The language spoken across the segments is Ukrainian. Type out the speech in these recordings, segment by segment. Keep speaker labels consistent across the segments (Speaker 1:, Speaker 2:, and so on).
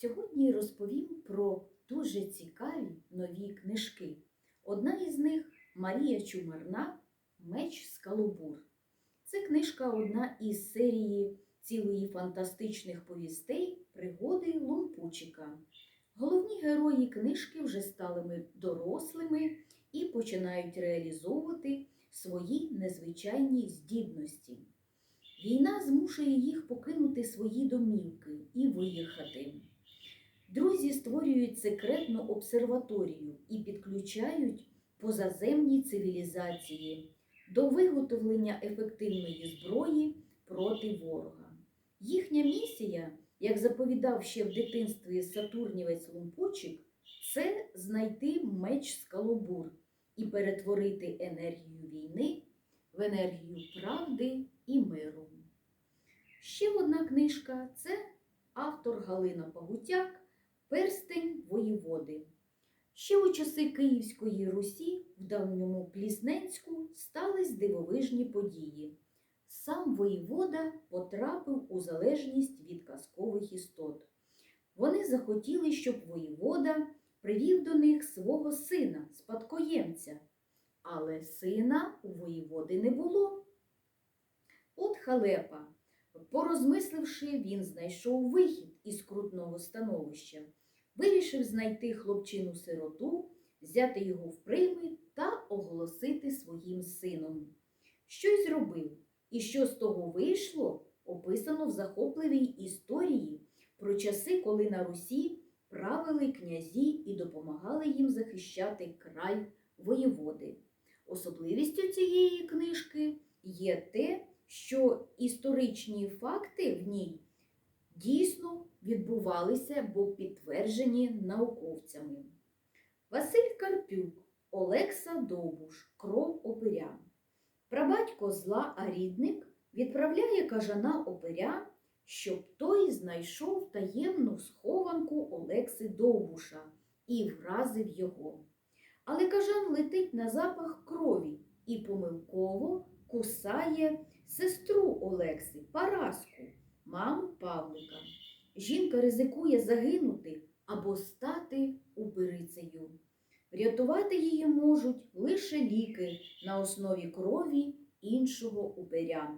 Speaker 1: Сьогодні розповім про дуже цікаві нові книжки. Одна із них Марія Чумарна Меч Скалобур. Це книжка одна із серії цілої фантастичних повістей Пригоди Лумпучика. Головні герої книжки вже стали дорослими і починають реалізовувати свої незвичайні здібності. Війна змушує їх покинути свої домівки і виїхати. Друзі створюють секретну обсерваторію і підключають позаземні цивілізації до виготовлення ефективної зброї проти ворога. Їхня місія, як заповідав ще в дитинстві Сатурнівець Лумпучик, це знайти меч Скалобур і перетворити енергію війни в енергію правди і миру. Ще одна книжка це автор Галина Пагутяк Перстень воєводи. Ще у часи Київської Русі в давньому Плісненську стались дивовижні події. Сам воєвода потрапив у залежність від казкових істот. Вони захотіли, щоб воєвода привів до них свого сина, спадкоємця, але сина у воєводи не було. От халепа. Порозмисливши, він знайшов вихід із крутного становища, вирішив знайти хлопчину-сироту, взяти його в прийми та оголосити своїм сином. Що й зробив, і що з того вийшло, описано в захопливій історії про часи, коли на Русі правили князі і допомагали їм захищати край воєводи. Особливістю цієї книжки є те, що історичні факти в ній дійсно відбувалися, бо підтверджені науковцями. Василь Карпюк, Олекса Довбуш, Кров Опиря. Прабатько зла, а рідник відправляє кажана Опиря, щоб той знайшов таємну схованку Олекси Довбуша і вразив його. Але кажан летить на запах крові і помилково кусає сестру Олекси Параску, маму Павлика. Жінка ризикує загинути або стати убирицею. Врятувати її можуть лише ліки на основі крові іншого упиря.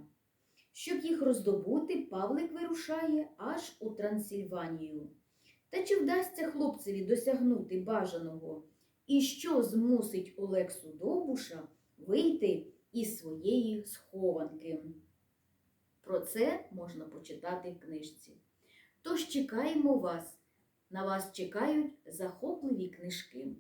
Speaker 1: Щоб їх роздобути, Павлик вирушає аж у Трансильванію. Та чи вдасться хлопцеві досягнути бажаного? І що змусить Олексу Довбуша вийти із своєї схованки? Про це можна почитати в книжці. Тож чекаємо вас. На вас чекають захопливі книжки.